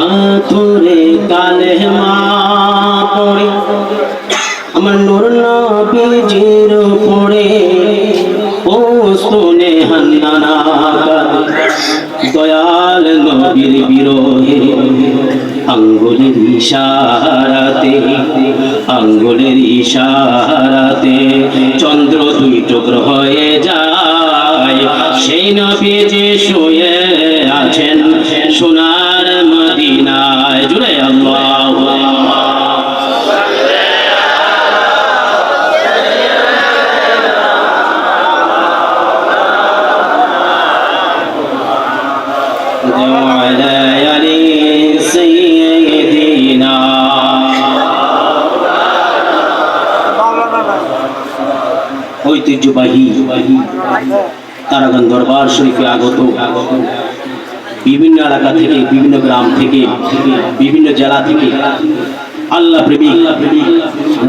আতুরে কালে মা পড়ে আমার নূর নবীজির শুনে হান্নানা। দয়াল নবীর বিরোহে আঙ্গুলের ইশারাতে আঙ্গুলের ইশারাতে চন্দ্র দুই টুকরো হয়ে যায় সেই নবী যে শুয়ে আছেন সোনার ঐতিহ্যবাহী তারাগণ দরবার শরীফে আগত। বিভিন্ন এলাকা থেকে, বিভিন্ন গ্রাম থেকে, বিভিন্ন জেলা থেকে আল্লাহ প্রেমিক,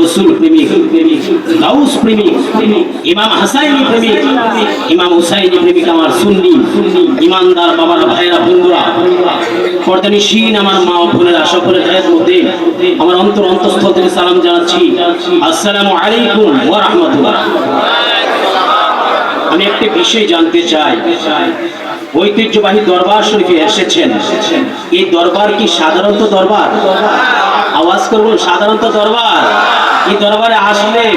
রসুল প্রেমিক, গাউস প্রেমিক, ইমাম হাসাইনি প্রেমিক, ইমাম হুসাইনি প্রেমিক আমার সুন্নি, ইমানদার বাবার ভাইরা বন্ধুরা পর্দানি শিন আমার মা বোনেরা, সকলের গায়ের মধ্যে আমার অন্তর অন্তঃস্থল থেকে সালাম জানাচ্ছি। আসসালামু আলাইকুম ওয়া রাহমাতুল্লাহ। আমি একটি বিষয় জানতে চাই। ঐতিহ্যবাহী দরবার শরীফে এসেছেন। এই দরবার কি সাধারণত দরবার? আওয়াজ করবেন সাধারণত দরবার। এই দরবারে আসলেন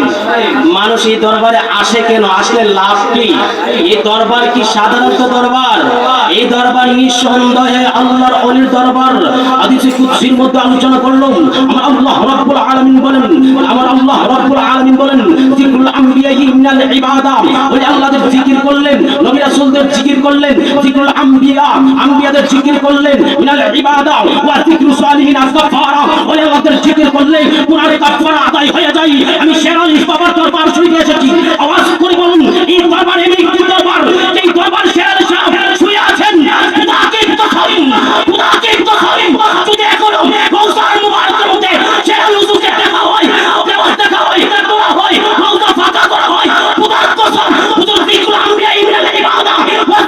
মানুষ এই দরবারে আসে কেন? আসলে লাভ কি? এই দরবার কি সাধারণত দরবার? এই দরবার নিঃসন্দেহে আল্লাহর অলির দরবার। হাদিসে কুদসির মধ্যে আলোচনা করলাম। আমার আল্লাহ রাব্বুল আলামিন বলেন, আমার আল্লাহ রাব্বুল আলামিন বলেন জিকরুল আম্বিয়া মিনাল ইবাদা। ওই আল্লাহদের জিকির করলেন, নবী রাসূলদের জিকির করলেন জিকরুল আম্বিয়া, আম্বিয়াদের জিকির করলেন, মিনাল ইবাদা ওয়া জিকরু সালিহিন আস্তাগফারা ওই আল্লাহদের জিকির করলেন, কুরআনে কাফারা আদায় হয়ে যায়। আমি শেরাল বাবার দরবার শুনতে এসেছি। আওয়াজ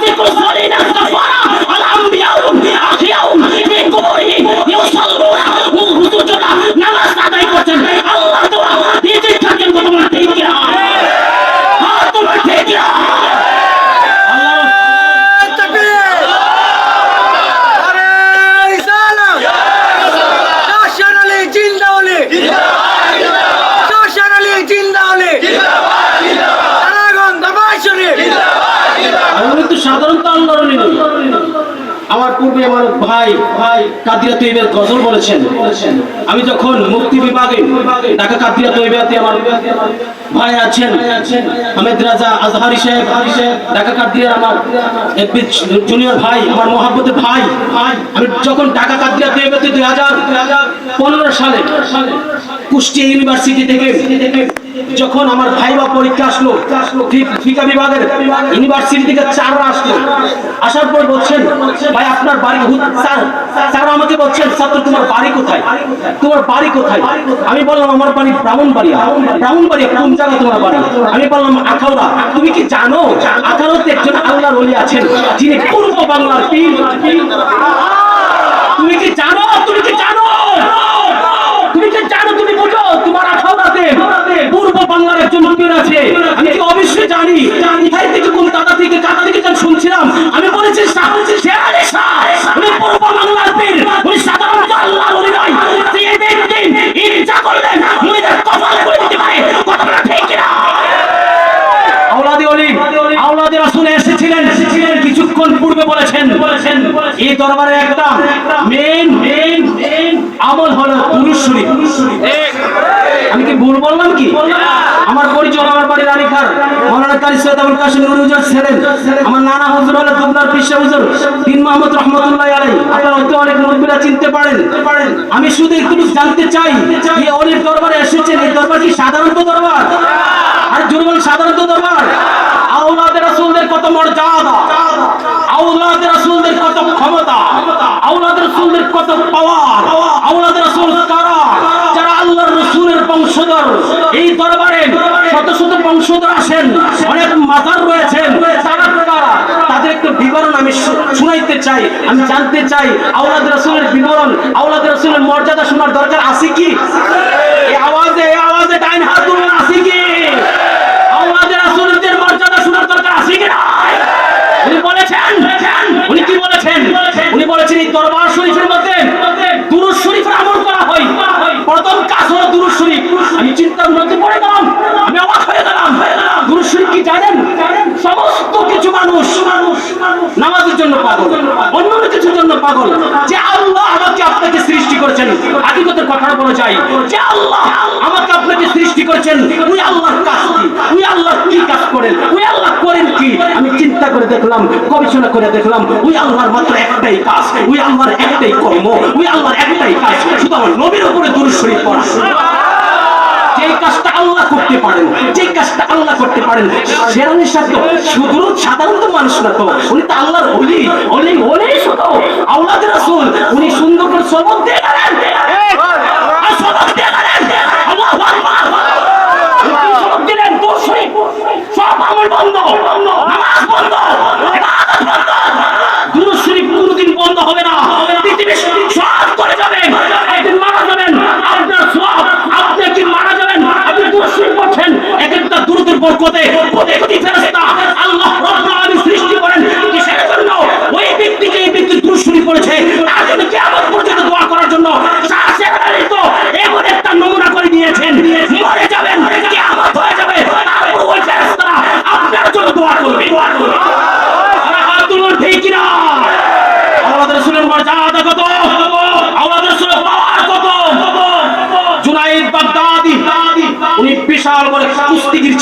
ওয়া জিকরু সালিহিন আস্তাগফারা আল আম্বিয়া আখিয়াউম ফি কুবুরিহিম ইউসাল্লুনা হুজুর যারা নামাজ আদায় করছেন আল্লাহ দোয়া দিতে থাকেন কথা বলা ঠিক কি না হ্যাঁ তোমার ঠিক কি না আল্লাহ আমি তো সাধারণত আল্লাহর অলি নই। আমি যখন মুক্তি বিভাগে ঢাকা কাদিরা তৈবাতে আমার ভাই আছেন, আহমেদ রাজা আজহারি সাহেব, ঢাকা কাদিরা আমার জুনিয়র ভাই, আমার মহাব্বতের ভাই। আমি যখন ঢাকা কাদিরা তৈবাতে দুই হাজার পনেরো সালে কুষ্টিয়া ইউনিভার্সিটি থেকে যখন আমার ভাইবা পরীক্ষা আসলো ফিকা বিভাগের ইউনিভার্সিটি থেকে চাররা আসলো। আসার পর বলছেন, ভাই, আপনার বাড়ি স্যার স্যার আমাকে বলছেন, ছাত্র, তোমার বাড়ি কোথায়? তোমার বাড়ি কোথায়? আমি বললাম, আমার বাড়ি ব্রাহ্মণবাড়িয়া। ব্রাহ্মণবাড়িয়া কোন জায়গা তোমার বাড়ি? আমি বললাম আখাউড়া তুমি কি জানো? আখাউড়াতে একজন আল্লাহর ওলি আছেন, যিনি পূর্ব বাংলার তুমি কি জানো? তুমি কি জানো? এই দরবারে একটা মেন মেন আমল হলো দুরূদ শরীফ। আমি কি ভুল বললাম কি? আমার পরিচয় আমার বাড়ির রানীখার মৌলানা আমি শুধু একটু জানতে চাই যে অনেক দরবারে এসেছেন, এই দরবার কি সাধারণত দরবার? আর জোর বলেন সাধারণত দরবার? মর্যাদা? আউলাদ রাসূলদের কত ক্ষমতা? আউলাদ রাসূলদের কত পাওয়ার আউলাদ রাসূল কারা যারা আল্লাহর রাসূলের বংশধর এই দরবারে শত শত বংশধর আসেন অনেক মাজার রয়েছেন তাদের একটু বিবরণ আমি শুনাইতে চাই, আমি জানতে চাই, আওলাদ রসুলের বিবরণ, আওলাদ রসুলের মর্যাদা শোনার দরকার আছে কি? আওয়াজে আওয়াজে ডাইন হাত তুলুন আছে কি আউলাদ রাসূলদের মর্যাদা শোনার দরকার আছে কি নাই উনি বলেছেন উনি কি বলেছেন উনি বলেছেন এই দরবার শরীফের মধ্যে দুরুদ শরীফের আমল করা হয় প্রথম কাজ হলো দুরুদ শরীফ আমি চিন্তার মধ্যে পড়ে গেলাম আমি অবাক হয়ে গেলাম দুরুদ শরীফ কি জানেন সমস্ত কিছু মানুষ নামাজের জন্য পাগল। অন্য কিছুর জন্য পাগল। যে আল্লাহ আমাকে আপনাকে সৃষ্টি করেছেন। হাকিকতের কথা বলা যায়। যে আল্লাহ আমাকে আপনাকে সৃষ্টি করেছেন। ওই আল্লাহর কাজ কি? ওই আল্লাহ কি কাজ করেন? ওই আল্লাহ করেন কি? আমি চিন্তা করে দেখলাম, গবেষণা করে দেখলাম ওই আল্লাহর মাত্র একটাই কাজ। ওই আল্লাহর একটাই কর্ম। ওই আল্লাহর একটাই কাজ। শুধু আমার নবীর উপরে দূর শরীফ পড়া। যে কাজটা আল্লাহ করতে পারেন যে কাজটা আল্লাহ করতে পারেন সেরানের সাথে শুধু সাধারণত মানুষ না তো উনি তো আল্লাহর হলি অলি অলি শুধু আল্লাহ রাসুল উনি সুন্দর করে সবক দিয়ে গেলেন। সবক দিয়ে সব আমল বন্ধ। বরকতে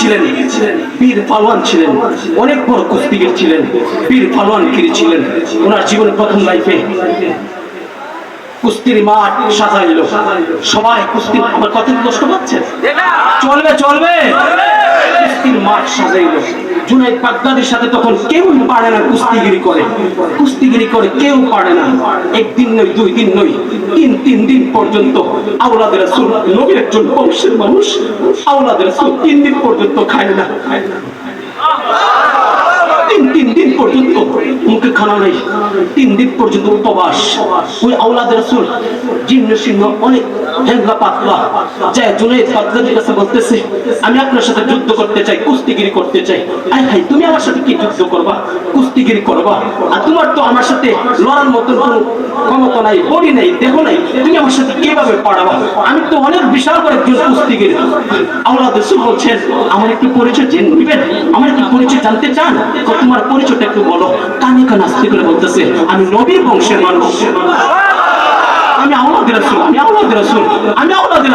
ছিলেন পীর পালোয়ান ছিলেন অনেক বড় কুস্তিগির ছিলেন পীর পালোয়ান গিরি ছিলেন ওনার জীবনের প্রথম লাইফে কুস্তির মাঠ সাজাইল সবাই কুস্তির আমার কথা কষ্ট পাচ্ছে চলবে চলবে। কুস্তির মাঠ সাজাইল জুনাইদ বাগদাদের সাথে তখন কেউ পারে না কুস্তিগিরি করে। কুস্তিগিরি করে কেউ পারে না। একদিন নয়, দুই দিন নয়, তিন তিন দিন পর্যন্ত আওলাদের রাসূল নবীর একজন বংশের মানুষ আওলাদের রাসূল তিন দিন পর্যন্ত খায় না খায় না। পর্যন্ত মুখে খানা নেই। তিন দিন পর্যন্ত উপবাস। ওই আওলাদ রসুল জীর্ণ শীর্ণ অনেক হেঙ্গা পাতলা। যায় জুনাইদ বাগদাদির কাছে বলতেছে, আমি আপনার সাথে যুদ্ধ করতে চাই, কুস্তিগিরি করতে চাই। আই হাই তুমি আমার সাথে কি যুদ্ধ করবা? কুস্তিগিরি করবা? আর তোমার তো আমার সাথে লড়ার মতন কোনো ক্ষমতা নাই, বডি নাই, দেহ নাই। তুমি আমার সাথে কীভাবে পারাবা? আমি তো অনেক বিশাল করে একজন কুস্তিগিরি। আওলাদ রসুল বলছেন, আমার একটু পরিচয় জেনে নিবেন? আমার একটু পরিচয় জানতে চান? তোমার পরিচয়টা একটু বলো, কানে কানে আস্তে করে বলতেছে, আমি নবীর বংশের মানুষ। আমি আওলাদের আমি আওলাদের আমি আওলাদের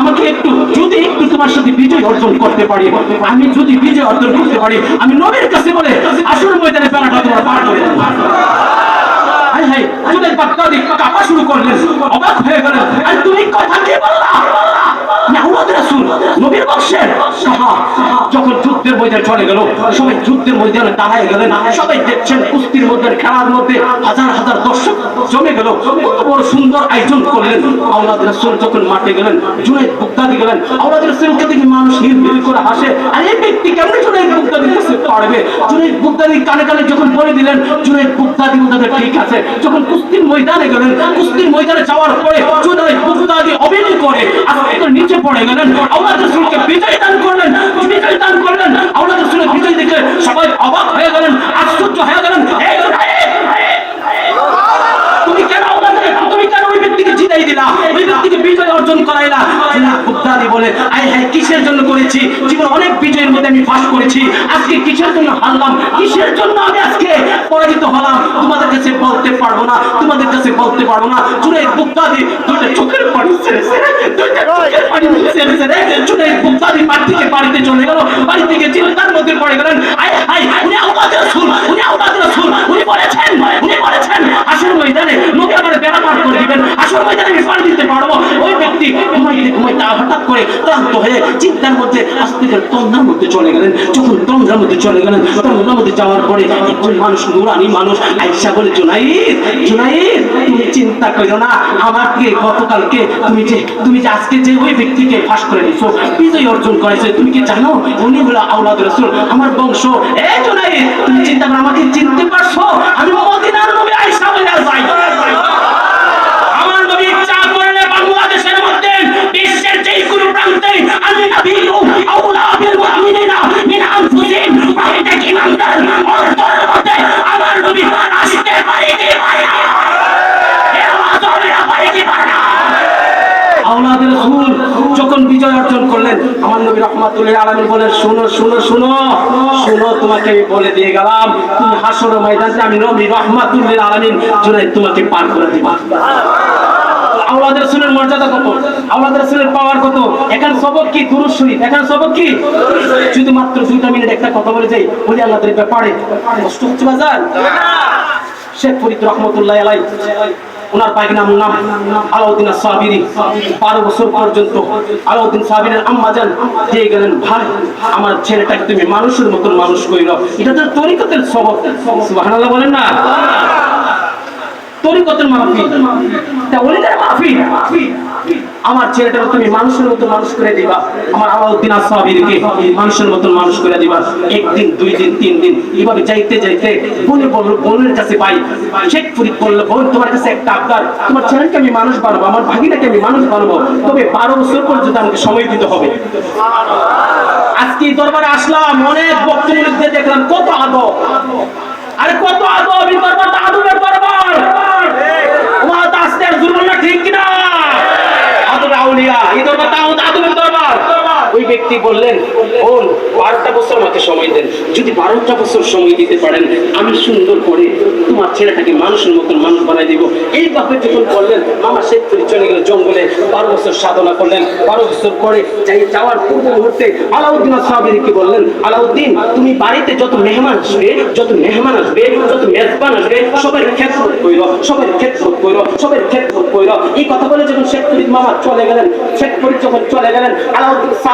আমাকে একটু, যদি একটু তোমার সাথে বিজয় অর্জন করতে পারি, আমি যদি বিজয় অর্জন করতে পারি, আমি নবীর কাছে বলে আসল ময়দানে বেড়াটা তোমার পার করে কাঁপা শুরু করলেন, অবাক হয়ে আর তুমি কথা বললা? নবীর বংশের যখন যুদ্ধের চলে গেল, সবাই যুদ্ধের দাঁড়ায় গেলেন। সবাই দেখছেন কুস্তির মধ্যে খেলার মধ্যে হাজার হাজার দর্শক জমে গেল। কত বড় সুন্দর আয়োজন করলেন। আওলাদ যখন মাঠে গেলেন, জুনাইদ বুগদাদি গেলেন। আওলাদ রাসূলকে দেখে মানুষ হিল করে হাসে, আর এই ব্যক্তি কেমন জুনাইদ বুগদাদির কাছে পারবে? জুনাইদ বুগদাদি কানে কানে যখন বলে দিলেন, জুনাইদ বুগদাদি বুগদাদি ঠিক আছে। যখন কুস্তির ময়দানে গেলেন, কুস্তির ময়দানে যাওয়ার পরে জুনাইদ বুগদাদি অভিনয় করে করে নিচে পড়ে গেলেন। আওলাদ রাসূলকে বিজয় দান করলেন, বিজয় দান করলেন। আল্লাহ রাসূলের বিজয় দেখে সবাই অবাক হয়ে গেলেন, আশ্চর্য হয়ে গেলেন এই জুনাইদ তুমি কেন ওনাদের তুমি কেন ওই ব্যক্তিকে জিতাই দিলা ওই ব্যক্তিকে বিজয় অর্জন করাইলা বুদ্ধাদি বলে আই হ্যাঁ কিসের জন্য করেছি? জীবন অনেক বিজয়ের মধ্যে আমি ফাঁস করেছি। আজকে কিসের জন্য হারলাম? কিসের জন্য আমি আজকে পরাজিত হলাম? তোমাদের কাছে বলতে পারব না, তোমাদের কাছে বলতে পারব না। চুরে বুদ্ধাদি দুইটা চোখের পানি ছেড়ে ছেড়ে, দুইটা চোখের পানি বাড়িতে চলে বাড়ি থেকে মধ্যে পড়ে গেলেন উনি উনি উনি বলেছেন উনি বলেছেন আসল ময়দানে করে আমি পার দিতে পারব। ঘুমাইতে ঘুমাইতে হঠাৎ করে ক্লান্ত হয়ে চিন্তার মধ্যে আস্তে করে তন্দ্রার মধ্যে চলে গেলেন। যখন তন্দ্রার মধ্যে চলে গেলেন, তন্দ্রার মধ্যে যাওয়ার পরে একজন মানুষ, নুরানি মানুষ আইসা বলে, জুনাইদ জুনাইদ, তুমি চিন্তা করো না। আমাকে গতকালকে তুমি যে তুমি যে আজকে যে ওই ব্যক্তিকে ফাঁস করে দিছো বিজয় অর্জন করেছে, তুমি কি জানো? উনি হলো আওলাদ রসুল, আমার বংশ, এ জুনাইদ, তুমি চিন্তা করো, আমাকে চিনতে পারছ? আমি মদিনার নবী আইসা বলে যাই আমার নবী ইচ্ছা করলে বাংলাদেশের মধ্যে বিশ্বের যে প্রান্তে আমি নবী আউলাদের মুমিনিনা মিন আনফুসিহিম প্রত্যেক ইমানদার অন্তরের মধ্যে আমার নবী আসতে পারে কি পারে না? রাসূল যখন বিজয় অর্জন করলেন, আমার নবী রহমাতুল্লাহ আলামিন বলেন, শুনো শুনো শুনো শুনো, তোমাকে আমি বলে দিয়ে গেলাম, তুমি হাসর ময়দানে আমি নবী রহমাতুল্লাহ আলামিন জুনাইদ তোমাকে পার করে দিব। রাসূলের মর্যাদা কত? রাসূলের পাওয়ার কত? এখানে সবক কি? দুরূদ শরীফ। এখানে সবক কি? শুধু মাত্র দুইটা মিনিট একটা কথা বলে যাই বলি আল্লাহদের ব্যাপারে কষ্ট হচ্ছে বাজার? শেখ ফরিদ রহমতুল্লাহ আলাই ওনার নাম নাম আলাউদ্দিন সাবিরি বারো বছর পর্যন্ত আলাউদ্দিন সাবিরের আম্মা যান দিয়ে গেলেন ভাই আমার ছেলেটাকে তুমি মানুষের মতন মানুষ কইল এটা তো তরিকতের সবক। সুবহানাল্লাহ বলেন না? তরিকতের তা ওলিদের আমার ছেলেটাকে তুমি মানুষের মতো মানুষ করে দিবা। আমার আলাউদ্দিন মানুষের মতো মানুষ করে দিবা। একদিন, দুই দিন, তিন দিন। এভাবে যাইতে যাইতে বোনের কাছে পাই। বোন, তোমার কাছে একটা আবদার। তোমার ছেলেকে আমি মানুষ বানাবো, আমার ভাগিনাকে আমি মানুষ বানাবো। তবে বারো বছর পর্যন্ত আমাকে সময় দিতে হবে। আজকে দরবারে আসলাম, অনেক বক্তব্য দেখলাম। কত আদব। আরে কত আদব, এই দরবারটা আদবের দরবার জুলুম না ঠিক কিনা? আদবে আউলিয়া এই দরবার আমাদের আদমের দরবার ওই ব্যক্তি বললেন, বোন, বারোটা বছর আমাকে সময় দেন। যদি বারোটা বছর সময় দিতে পারেন, আমি সুন্দর করে তোমার ছেলেটাকে মানুষের মতন মানুষ বানাই দিব। এই বাপে যখন বললেন, মামা শেখ ফরিদ চলে গেল জঙ্গলে, বারো বছর সাধনা করলেন। বারো বছর পরে যাই যাওয়ার পূর্ব মুহূর্তে আলাউদ্দিন সাহাবিরকে বললেন, আলাউদ্দিন, তুমি বাড়িতে যত মেহমান আসবে, যত মেহমান আসবে, যত মেজবান আসবে, সবাই খেদমত কইর, সবাই খেদমত কইর, সবাই খেদমত কইর। এই কথা বলে যখন শেখ ফরিদ মামা চলে গেলেন, শেখ ফরিদ যখন চলে গেলেন, আলাউদ্দিন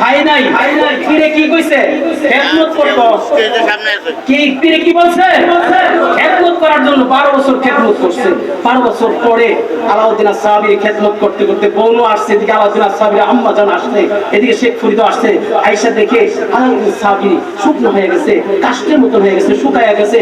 খাই নাই। ফিরে কি কইছে? খেদমত করতো কি ফিরে কি বলছে? খেদমত করার জন্য বারো বছর খেদমত করছে। বারো বছর পরে আলাউদ্দিন সাহাবির খেদমত করতে করতে বৌন আসছে এদিকে আলাউদ্দিন সাহাবির আম্মা জান আসছে এদিকে শেখ ফরিদ আসছে। আইসা দেখে আলাউদ্দিন শুকনো হয়ে গেছে কাষ্টের মতন হয়ে গেছে শুকায়া গেছে।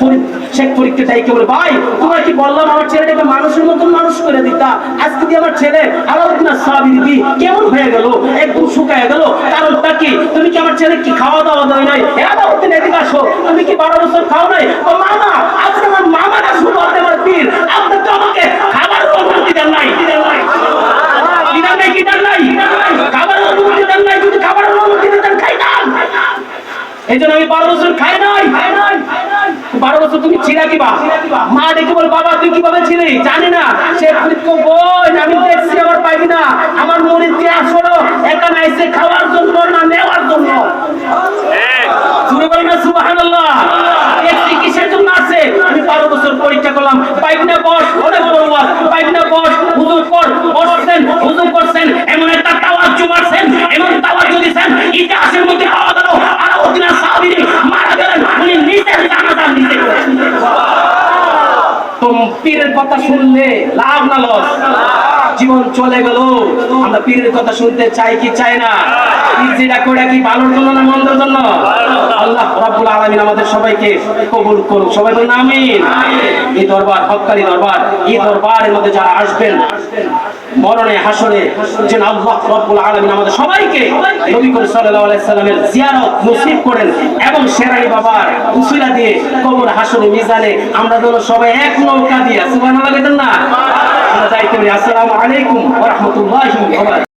ফরিদ শেখ ফরিদকে তাই বলে ভাই তোমার কি বললাম আমার ছেলেটাকে মানুষের মতন মানুষ করে দিতা? আজকে আমার ছেলে আলাউদ্দিন সাহাবির দি কেমন হয়ে গেল? একদম শুকায় গেল। কারণটা কি? তুমি কি আমার ছেলে কি খাওয়া দাওয়া দেয় নাই? আলাউদ্দিন এদিকে আসো তুমি কি বারো বছর খাও নাই? মামা, আজকে আমার মামা না আপনি আমার পীর। আপনি তো আমাকে খাবার অনুমতি দেন নাই। এই জন্য আমি বারো বছর খাই বছর তুমি ছিলা কিবা মা ডেকে বল বাবা তুই কীভাবে ছিলি? জানি না। সে ফরিদকে বোন আমি দেখছি আমার পাইবি না। আমার মরিদকে আসলো এখানে এসে খাওয়ার জন্য না নেওয়ার জন্য। জুড়ে বলেন না সুবহানাল্লাহ। দেখছি কিসের জন্য আছে? আমি বারো বছর পরীক্ষা করলাম। পাইবি না বস অনেক বড় ওয়াজ। পাইবি না বস হুজুর কর বসছেন হুজুর করছেন এমন একটা তাওয়াজ মারছেন এমন তাওয়াজ দিয়েছেন ইতিহাসের মধ্যে পাওয়া গেল আলাউদ্দিন সাহাবীর মারা গেলেন উনি নিজের জানাজা নিজে করেছেন তো পীরের কথা শুনলে লাভ না লস। জীবন চলে গেল। আমরা পীরের কথা শুনতে চাই কি চাই না? যেটা করে কি ভালোর জন্য না মন্দের জন্য? আল্লাহ রাব্বুল আলামিন আমাদের সবাইকে কবুল করুন সবাই বলুন, আমিন। এই দরবার, হককারী দরবার, এই দরবারের মধ্যে যারা আসবেন মরণে, হাসরে, যেন আল্লাহ রব্বুল আলামিন আমাদের সবাইকে নবী করিম সাল্লাল্লাহু আলাইহি সাল্লামের জিয়ারত নসিব করেন এবং সেরাই বাবার উসিলা দিয়ে কবর, হাসরে, মিজানে আমরা যেন সবাই এক নৌকা দিয়ে, সুবহানাল্লাহ না? আমরা যাইতে আসসালামু আলাইকুম ওয়া রাহমাতুল্লাহি ওয়া